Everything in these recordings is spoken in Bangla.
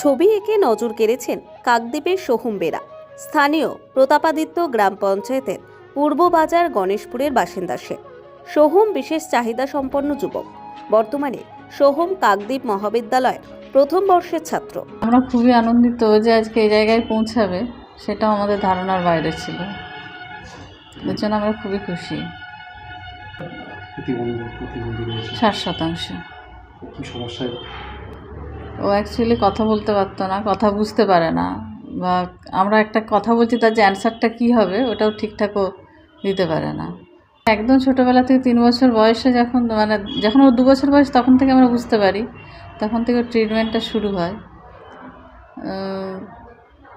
ছবি এঁকে নজর কেড়েছেন কাকদ্বীপের সোহম বেরা স্থানীয় প্রতাপাদিত্য গ্রাম পঞ্চায়েতের পূর্ববাজার গণেশপুরের বাসিন্দা সে। সোহম বিশেষ চাহিদা সম্পন্ন যুবক। বর্তমানে সোহম কাকদ্বীপ মহাবিদ্যালয়ের প্রথম বর্ষের ছাত্র। আমরা খুবই আনন্দিত যে আজকে এই জায়গায় পৌঁছাবে সেটাও আমাদের ধারণার বাইরে ছিল। এর জন্য আমরা খুবই খুশি। ষাট শতাংশ। সমস্যায় ও অ্যাকচুয়ালি কথা বলতে পারতো না, কথা বুঝতে পারে না। বা আমরা একটা কথা বলছি, তার যে অ্যান্সারটা কী হবে, ওটাও ঠিকঠাকও দিতে পারে না। একদম ছোটোবেলা থেকে তিন বছর বয়সে যখন মানে যখন ওর দু বছর বয়স, তখন থেকে আমরা বুঝতে পারি, তখন থেকে ট্রিটমেন্টটা শুরু হয়।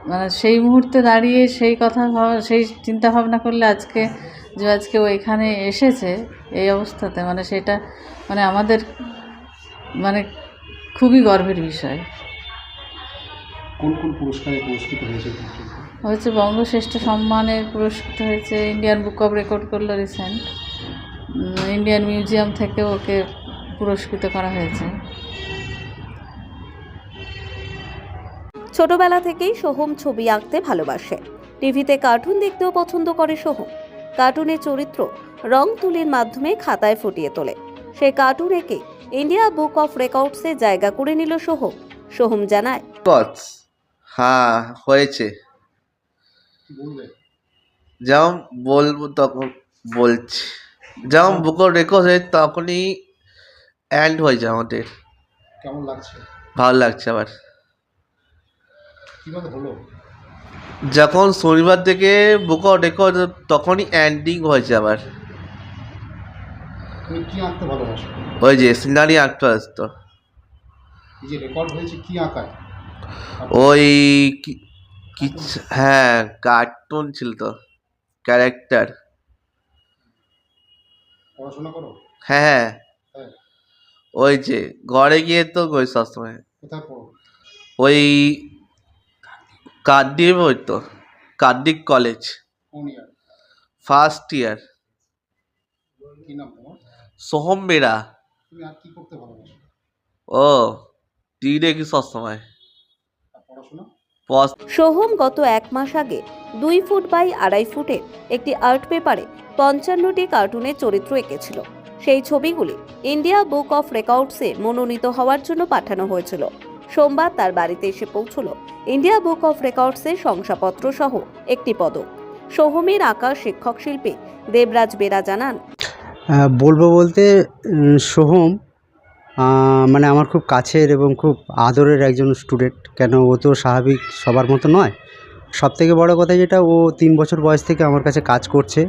মানে সেই মুহূর্তে দাঁড়িয়ে সেই কথা ভাবা, সেই চিন্তা ভাবনা করলে আজকে, যে আজকে ও এখানে এসেছে, এই অবস্থাতে মানে সেটা মানে আমাদের মানে খুবই গর্বের বিষয়। কোন কোন পুরস্কারে পুরস্কৃত হয়েছে? হচ্ছে বঙ্গশ্রেষ্ঠ সম্মানে পুরস্কৃত হয়েছে ইন্ডিয়ান বুক অফ রেকর্ড করল রিসেন্ট ইন্ডিয়ান মিউজিয়াম থেকে ওকে পুরস্কৃত করা হয়েছে। ছোটবেলা থেকেই সোহম ছবি আঁকতে ভালোবাসে। টিভিতে কার্টুন দেখতেও পছন্দ করে সোহম। কার্টুনের চরিত্র রং তুলির মাধ্যমে খাতায় ফুটিয়ে তোলে। সেই কার্টুন এঁকে ইন্ডিয়া বুক অফ রেকর্ডসে জায়গা করে নিল সোহম সোহম জানায় কচ হ্যাঁ হয়েছে। কি যেমন বলব তখন বলছি। যেমন বুকো রেকর্ড হয়ে তখনই অ্যান্ড হয়েছে আমাদের। কেমন লাগছে? ভালো লাগছে আবার। কীভাবে হলো? যখন শনিবার থেকে বুক অফ রেকর্ড তখনই এন্ডিং হয়েছে আবার। তুমি কী আঁকতে ভালোবাসো? ওই যে সিনারি আঁকতে আসতো। এই যে রেকর্ড হয়েছে কী আঁকায়? ওই কি হ্যাঁ কার্টুন ছিল তো ক্যারেক্টার পড়াশোনা করো? হ্যাঁ হ্যাঁ। ওই যে ঘরে গিয়ে তো ওই সবসময়। কোথায় পড়ো? ওই কার্ডিভ ওই তো কার্ডিক কলেজ ফার্স্ট ইয়ার কী নাম তোমার? সোহম বেরা তুমি আর কী করতে ভালোবাসো? ও টি দেখি সবসময়? আর পড়াশোনা? সোহম গত এক মাস আগে দুই ফুট বাই আড়াই ফুটের একটি আর্ট পেপারে পঞ্চান্নটি কার্টুনের চরিত্র এঁকেছিল। সেই ছবিগুলি ইন্ডিয়া বুক অফ রেকর্ডসে মনোনীত হওয়ার জন্য পাঠানো হয়েছিল। সোমবার তার বাড়িতে এসে পৌঁছল ইন্ডিয়া বুক অফ রেকর্ডসের শংসাপত্র সহ একটি পদক। সোহমের আঁকা শিক্ষক শিল্পী দেবরাজ বেরা জানান বলব বলতে সোহম মানে আমার খুব কাছের এবং খুব আদরের একজন স্টুডেন্ট কেন, ও তো স্বাভাবিক সবার মতো নয়। সব থেকে বড়ো কথা যেটা, ও তিন বছর বয়স থেকে আমার কাছে কাজ করছে।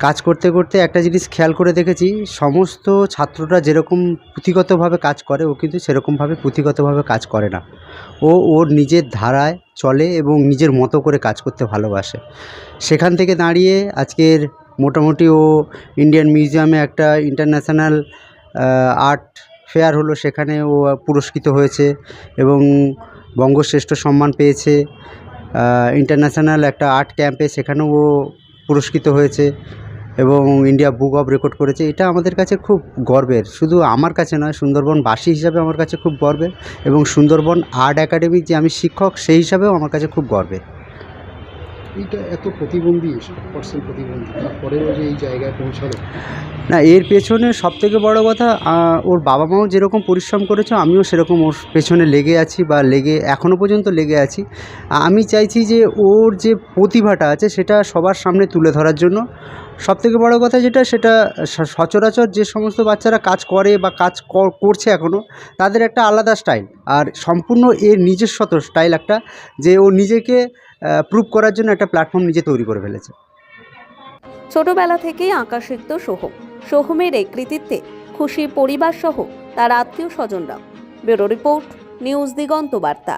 কাজ করতে করতে একটা জিনিস খেয়াল করে দেখেছি, সমস্ত ছাত্ররা যেরকম পুঁথিগতভাবে কাজ করে, ও কিন্তু সেরকমভাবে পুঁথিগতভাবে কাজ করে না। ও ওর নিজের ধারায় চলে এবং নিজের মতো করে কাজ করতে ভালোবাসে। সেখান থেকে দাঁড়িয়ে আজকের মোটামুটি ও ইন্ডিয়ান মিউজিয়ামে একটা ইন্টারন্যাশনাল আর্ট ফেয়ার হলো। সেখানে ও পুরস্কৃত হয়েছে এবং বঙ্গশ্রেষ্ঠ সম্মান পেয়েছে। ইন্টারন্যাশনাল একটা আর্ট ক্যাম্পে সেখানেও ও পুরস্কৃত হয়েছে এবং ইন্ডিয়া বুক অফ রেকর্ড করেছে। এটা আমাদের কাছে খুব গর্বের। শুধু আমার কাছে নয়, সুন্দরবনবাসী হিসাবে আমার কাছে খুব গর্বের এবং সুন্দরবন আর্ট একাডেমির যে আমি শিক্ষক, সেই হিসাবেও আমার কাছে খুব গর্বের। এইটা এত প্রতিবন্ধী পার্সেন্ট প্রতিবন্ধী, তারপরেও যে এই জায়গায় পৌঁছালো। না, এর পেছনে সবথেকে বড় কথা ওর বাবা মাও যেরকম পরিশ্রম করেছে, আমিও সেরকম ওর পেছনে লেগে আছি বা লেগে এখনও পর্যন্ত লেগে আছি। আমি চাইছি যে ওর যে প্রতিভাটা আছে, সেটা সবার সামনে তুলে ধরার জন্য। সবথেকে বড় কথা যেটা, সেটা সচরাচর যে সমস্ত বাচ্চারা কাজ করে বা কাজ কর- করছে এখনও তাদের একটা আলাদা স্টাইল। আর সম্পূর্ণ এর নিজস্বত স্টাইল একটা, যে ও নিজেকে প্রুভ করার জন্য একটা প্ল্যাটফর্ম নিজে তৈরি করে ফেলেছে। ছোটবেলা থেকেই আঁকা শিখত সোহম। সোহমের এই কৃতিত্বে খুশি পরিবার সহ তার আত্মীয় স্বজনরা ব্যুরো রিপোর্ট, নিউজ দিগন্ত বার্তা।